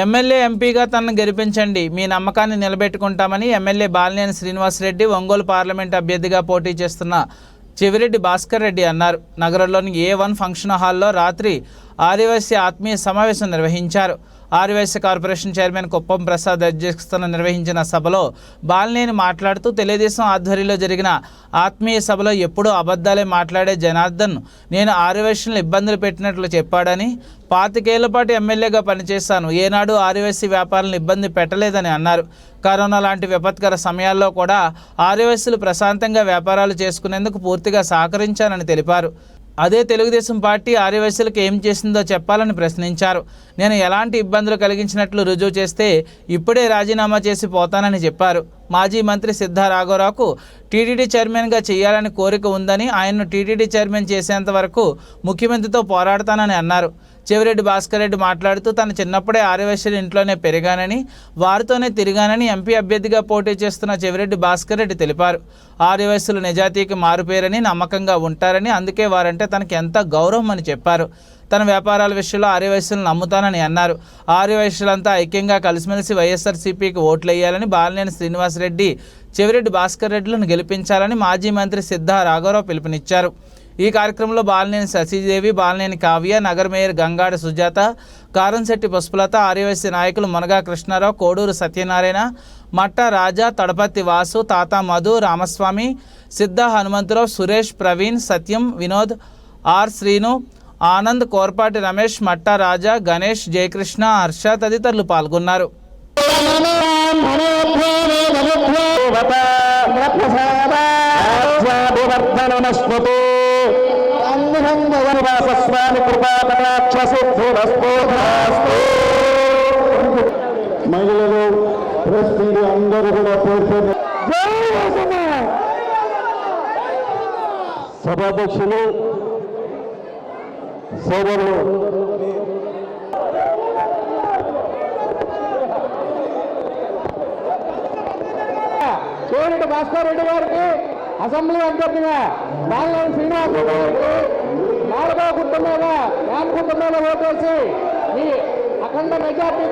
MLA ఎంపీగా తనను గెలిపించండి. మీ నమ్మకాన్ని నిలబెట్టుకుంటామని ఎమ్మెల్యే బాలినేని శ్రీనివాసరెడ్డి ఒంగోలు పార్లమెంట్ అభ్యర్థిగా పోటీ చేస్తున్న చెవిరెడ్డి భాస్కర్ రెడ్డి అన్నారు. నగరంలోని ఏ వన్ ఫంక్షన్ హాల్లో రాత్రి ఆదివాసీ ఆత్మీయ సమావేశం నిర్వహించారు. ఆదివాసీ కార్పొరేషన్ చైర్మన్ కుప్పం ప్రసాద్ అధ్యక్షతన నిర్వహించిన సభలో బాలినేని మాట్లాడుతూ తెలుగుదేశం ఆధ్వర్యంలో జరిగిన ఆత్మీయ సభలో ఎప్పుడూ అబద్ధాలే మాట్లాడే జనార్దన్ నేను ఆదివాసీలను ఇబ్బందులు పెట్టినట్లు చెప్పాడని పాతికేళ్ళ పాటు ఎమ్మెల్యేగా పనిచేశాను. ఏనాడు ఆదివాసీ వ్యాపారులను ఇబ్బంది పెట్టలేదని అన్నారు. కరోనా లాంటి విపత్కర సమయాల్లో కూడా ఆదివాసీలు ప్రశాంతంగా వ్యాపారాలు చేసుకునేందుకు పూర్తిగా సహకరించానని తెలిపారు. అదే తెలుగుదేశం పార్టీ ఆర్యవైశ్యులకు ఏం చేసిందో చెప్పాలని ప్రశ్నించారు. నేను ఎలాంటి ఇబ్బందులు కలిగించినట్లు రుజువు చేస్తే ఇప్పుడే రాజీనామా చేసి పోతానని చెప్పారు. మాజీ మంత్రి సిద్ధా రాఘవరావుకు టీటీడీ చైర్మన్గా చేయాలని కోరిక ఉందని ఆయన్ను టీటీడీ చైర్మన్ చేసేంత వరకు ముఖ్యమంత్రితో పోరాడతానని అన్నారు. చెవిరెడ్డి భాస్కర్ రెడ్డి మాట్లాడుతూ తన చిన్నప్పుడే ఆర్యవైశ్యుల ఇంట్లోనే పెరిగానని వారితోనే తిరిగానని ఎంపీ అభ్యర్థిగా పోటీ చేస్తున్న చెవిరెడ్డి భాస్కర్ రెడ్డి తెలిపారు. ఆర్యవైశ్యులు నిజాతీకి మారుపేరని నమ్మకంగా ఉంటారని అందుకే వారంటే తనకి ఎంత గౌరవం అని చెప్పారు. తన వ్యాపారాల విషయంలో ఆర్యవైశ్యులను నమ్ముతానని అన్నారు. ఆర్యవైశ్యులంతా ఐక్యంగా కలిసిమెలిసి వైఎస్ఆర్సీపీకి ఓట్లు వేయాలని బాలినేని శ్రీనివాసరెడ్డి చెవిరెడ్డి భాస్కర్ రెడ్డిలను గెలిపించాలని మాజీ మంత్రి సిద్ధా రాఘవరావు పిలుపునిచ్చారు. ఈ కార్యక్రమంలో బాలినేని శశిదేవి బాలినేని కావ్య నగర మేయర్ గంగాడ సుజాత కారంశెట్టి పుష్పలత ఆర్యవైశ్య నాయకులు మునగా కృష్ణారావు కోడూరు సత్యనారాయణ మట్ట రాజా తడపతి వాసు తాత మధు రామస్వామి సిద్ధ హనుమంతరావు సురేష్ ప్రవీణ్ సత్యం వినోద్ ఆర్ శ్రీను ఆనంద్ కోర్పాటి రమేష్ మట్ట రాజా గణేష్ జయకృష్ణ హర్ష తదితరులు పాల్గొన్నారు. మహిళలు అందరూ కూడా సభాధ్యక్షులు సోదరులు కోరిటి భాస్కర్ రెడ్డి గారికి అసెంబ్లీ అభ్యర్థిగా బాలనేని శ్రీనివాస గారికి నాలుగో కుటుంబంగా రామ కుటుంబంలో ఓటేసి ఈ అఖండ మెజార్టీ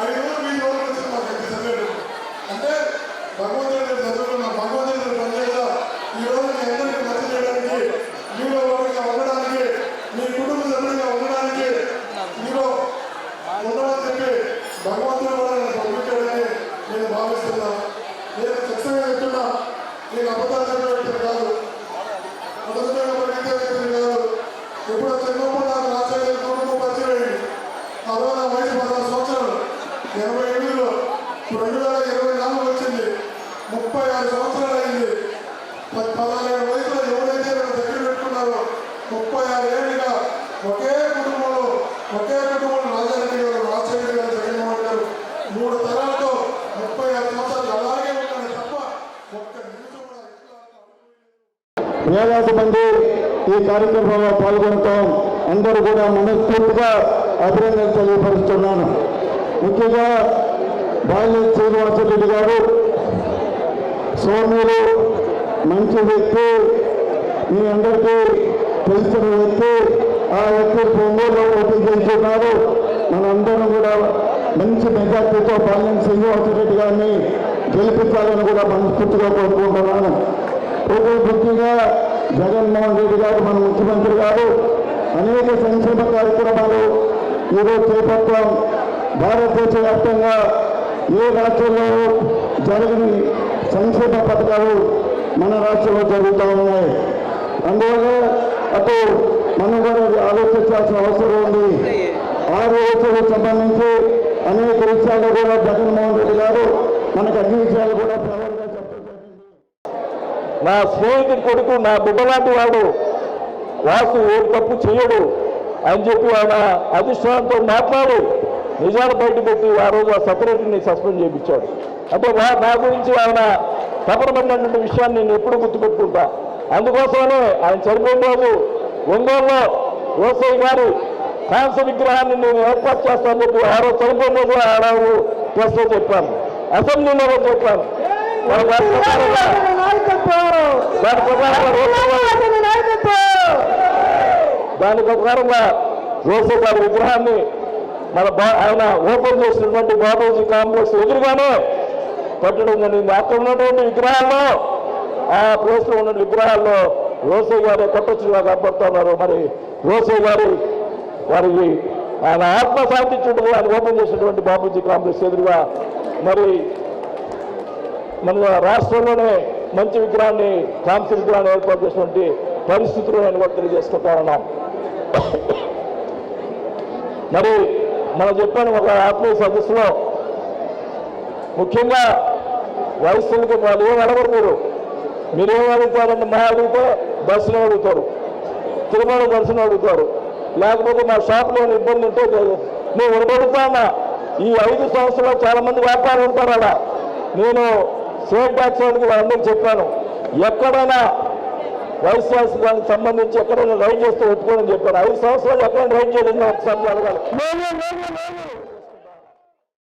ఐదు వేల ఫీజు వరకు వచ్చింది మాకు ఎంత చదివాడు అంటే భగవంతుడి దగ్గర చదువుకున్న భగవంతుడి దగ్గర పనిచేయగా ఈ రోజు మీ అందరికీ మంచి చేయడానికి మీలో ఒకరిగా ఉండడానికి మీ కుటుంబ సభ్యులుగా ఉండడానికి మీలో ఉండమని చెప్పి భగవంతుడు కూడా నన్ను పంపించాడని నేను భావిస్తున్నా నేను ఖచ్చితంగా చెప్తున్నా నేను అబద్ధాలు చెప్పే వ్యక్తిని కాదు అబద్ధంగా పరిగెత్తే వ్యక్తిని కాదు ఎప్పుడో చిన్నప్పుడు నాకు రాష్ట్రాలు కుటుంబం పరిచయం అయింది ఆ రోజు నా వయసు పదహారు సంవత్సరాలు ఇరవై ఎనిమిదిలో రెండు వేల ఇరవై నాలుగు వచ్చింది. ముప్పై ఆరు సంవత్సరాలు అయింది. పదహారు వయసులో ఎవరైతే దగ్గర పెట్టుకున్నారో ముప్పై ఆరు ఏళ్ళుగా ఒకే కుటుంబంలో ఒకే కుటుంబంలో రాజారెడ్డి గారు రాజశేఖర్ గారు జగన్మోహన్ గారు మూడు తరాలతో ముప్పై ఆరు సంవత్సరాలు అలాగే ఉన్నాను తప్ప ఒక్క నిమిషం కూడా వేలాది మంది ఈ కార్యక్రమంలో పాల్గొనటం అందరూ కూడా మనస్ఫూర్తిగా అభినందనలు తెలియపరుస్తున్నాను. ముఖ్యంగా బాల్య శ్రీనివాసరెడ్డి గారు సోమ్యులు మంచి వ్యక్తి మీ అందరికీ తెలిసిన వ్యక్తి ఆ వ్యక్తి ఒంగోలు పోటీ చేస్తున్నారు మనందరం కూడా మంచి మెజార్టీతో బాల్యం శ్రీనివాసరెడ్డి గారిని గెలిపించాలని కూడా మనస్ఫూర్తిగా కోరుకుంటున్నాను. ఇప్పుడు ముఖ్యంగా జగన్మోహన్ రెడ్డి గారు మన ముఖ్యమంత్రి గారు అనేక సంక్షేమ కార్యక్రమాలు ఈరోజు చేపట్టాం. భారత ప్రపంచవ్యాప్తంగా ఏ రాష్ట్రంలో జరగని సంక్షేమ పథకాలు మన రాష్ట్రంలో జరుగుతూ ఉన్నాయి? అందువల్ల అటు మనం కూడా ఆలోచించాల్సిన అవసరం ఉంది. ఆరోగ్యాలకు సంబంధించి అనేక విషయాలు కూడా జగన్మోహన్ రెడ్డి గారు మనకు అన్ని విషయాలు కూడా నా స్నేహితుడి కొడుకు నా బిడ్డలాంటి వాడు వాసు ఏ తప్పు చేయడు అని చెప్పి ఆయన అధిష్టానంతో మాట్లాడు. నిజాలు బయట పెట్టి ఆ రోజు ఆ సెక్రటరీని సస్పెండ్ చేయించాడు. అంటే నా నా గురించి ఆయన తపనపడినటువంటి విషయాన్ని నేను ఎప్పుడు గుర్తుపెట్టుకుంటా. అందుకోసమే ఆయన చంద్రబాబు బాబు ఒంగోలులో రోసయ్య గారు కాంస విగ్రహాన్ని నేను ఏర్పాటు చేస్తాను చెప్పి ఆ రోజు చంద్రబాబు రోజు ఆడారు ప్రెస్లో చెప్పాను. అసెంబ్లీలో కూడా చెప్పాను. దాని ప్రకారంగా రోసయ్య గారు- గారి విగ్రహాన్ని మన బా ఆయన ఓపెన్ చేసినటువంటి బాబూజీ కాంప్లెక్స్ ఎదురుగానే పెట్టడం జరిగింది అక్కడ ఉన్నటువంటి విగ్రహాల్లో ఆ ప్లేస్లో ఉన్న విగ్రహాల్లో రోసే గారు కట్టొచ్చుగా కనపడుతున్నారు. మరి రోసే గారి వారికి ఆయన ఆత్మశాంతి చుట్టూ ఆయన ఓపెన్ చేసినటువంటి బాపూజీ కాంప్లెక్స్ ఎదురుగా మరి మన రాష్ట్రంలోనే మంచి విగ్రహాన్ని కాంతి విగ్రహాన్ని ఏర్పాటు చేసినటువంటి పరిస్థితులు నేను కూడా తెలియజేసుకుంటా ఉన్నాం మరి మనం చెప్పాను ఒక ఆత్మీయ సదస్సులో ముఖ్యంగా వయస్సులకు వాళ్ళు ఏం అడగరు మీరు మీరేం అడుగుతారంటే మా అడిగితే దర్శనం అడుగుతారు. తిరుమల దర్శనం అడుగుతారు. లేకపోతే మా షాప్లో ఇబ్బంది ఉంటే నేను వినబడుతానా ఈ ఐదు సంవత్సరాలు చాలా మంది వ్యాపారులు ఉంటారు అలా నేను సేఫ్ ట్యాక్స్ వాళ్ళకి వాళ్ళందరూ చెప్పాను. ఎక్కడైనా వైస్ దానికి సంబంధించి ఎక్కడైనా రైడ్ చేస్తే ఒప్పుకోనని చెప్పారు ఐదు సంవత్సరాలు ఎక్కడైనా రైడ్ చేయలేదు ఒకసారి అడగాలి.